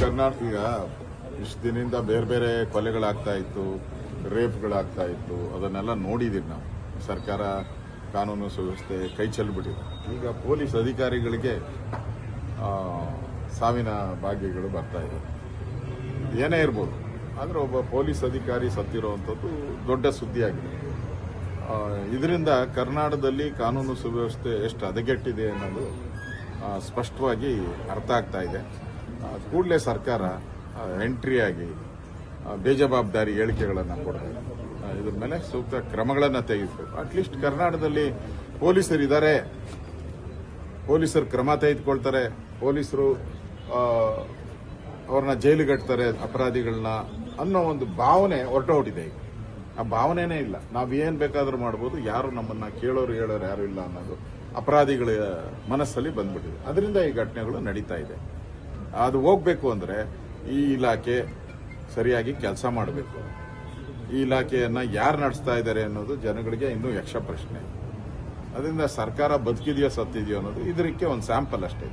ಕರ್ನಾಟಕ ಈಗ ಇಷ್ಟು ದಿನದಿಂದ ಬೇರೆ ಬೇರೆ ಕೊಲೆಗಳಾಗ್ತಾ ಇತ್ತು, ರೇಪ್ಗಳಾಗ್ತಾ ಇತ್ತು, ಅದನ್ನೆಲ್ಲ ನೋಡಿದೀವಿ ನಾವು. ಸರ್ಕಾರ ಕಾನೂನು ಸುವ್ಯವಸ್ಥೆ ಕೈ ಚೆಲ್ಬಿಟ್ಟಿದೆ. ಈಗ ಪೊಲೀಸ್ ಅಧಿಕಾರಿಗಳಿಗೆ ಸಾವಿನ ಭಾಗ್ಯಗಳು ಬರ್ತಾ ಇದೆ. ಏನೇ ಇರ್ಬೋದು, ಆದರೆ ಒಬ್ಬ ಪೊಲೀಸ್ ಅಧಿಕಾರಿ ಸತ್ತಿರುವಂಥದ್ದು ದೊಡ್ಡ ಸುದ್ದಿಯಾಗಿದೆ. ಇದರಿಂದ ಕರ್ನಾಟಕದಲ್ಲಿ ಕಾನೂನು ಸುವ್ಯವಸ್ಥೆ ಎಷ್ಟು ಹದಗೆಟ್ಟಿದೆ ಅನ್ನೋದು ಸ್ಪಷ್ಟವಾಗಿ ಅರ್ಥ ಆಗ್ತಾ ಇದೆ. ಕೂಡಲೇ ಸರ್ಕಾರ ಎಂಟ್ರಿಯಾಗಿ ಬೇಜವಾಬ್ದಾರಿ ಹೇಳಿಕೆಗಳನ್ನು ಕೊಡಬೇಕು ಇದ್ರ ಮೇಲೆ ಸೂಕ್ತ ಕ್ರಮಗಳನ್ನು ತೆಗೆದುಬೇಕು ಅಟ್ಲೀಸ್ಟ್ ಕರ್ನಾಟಕದಲ್ಲಿ ಪೊಲೀಸರು ಇದ್ದಾರೆ ಪೊಲೀಸರು ಕ್ರಮ ತೆಗೆದುಕೊಳ್ತಾರೆ. ಪೊಲೀಸರು ಅವ್ರನ್ನ ಜೈಲಿಗಟ್ತಾರೆ ಅಪರಾಧಿಗಳನ್ನ ಅನ್ನೋ ಒಂದು ಭಾವನೆ ಹೊರಟೋಟಿದೆ ಈಗ. ಆ ಭಾವನೆನೇ ಇಲ್ಲ. ನಾವು ಏನು ಬೇಕಾದರೂ ಮಾಡ್ಬೋದು. ಯಾರು ನಮ್ಮನ್ನು ಕೇಳೋರು, ಹೇಳೋರು ಯಾರು ಇಲ್ಲ ಅನ್ನೋದು ಅಪರಾಧಿಗಳ ಮನಸ್ಸಲ್ಲಿ ಬಂದ್ಬಿಟ್ಟಿದೆ. ಅದರಿಂದ ಈ ಘಟನೆಗಳು ನಡೀತಾ ಇದೆ. ಅದು ಹೋಗ್ಬೇಕು ಅಂದ್ರೆ ಈ ಇಲಾಖೆ ಸರಿಯಾಗಿ ಕೆಲಸ ಮಾಡಬೇಕು. ಈ ಇಲಾಖೆಯನ್ನ ಯಾರು ನಡೆಸ್ತಾ ಇದ್ದಾರೆ ಅನ್ನೋದು ಜನಗಳಿಗೆ ಇನ್ನೂ ಯಕ್ಷ ಪ್ರಶ್ನೆ. ಅದರಿಂದ ಸರ್ಕಾರ ಬದುಕಿದೆಯೋ ಸತ್ತಿದೆಯೋ ಅನ್ನೋದು ಇದಕ್ಕೆ ಒಂದು ಸ್ಯಾಂಪಲ್ ಅಷ್ಟೇ.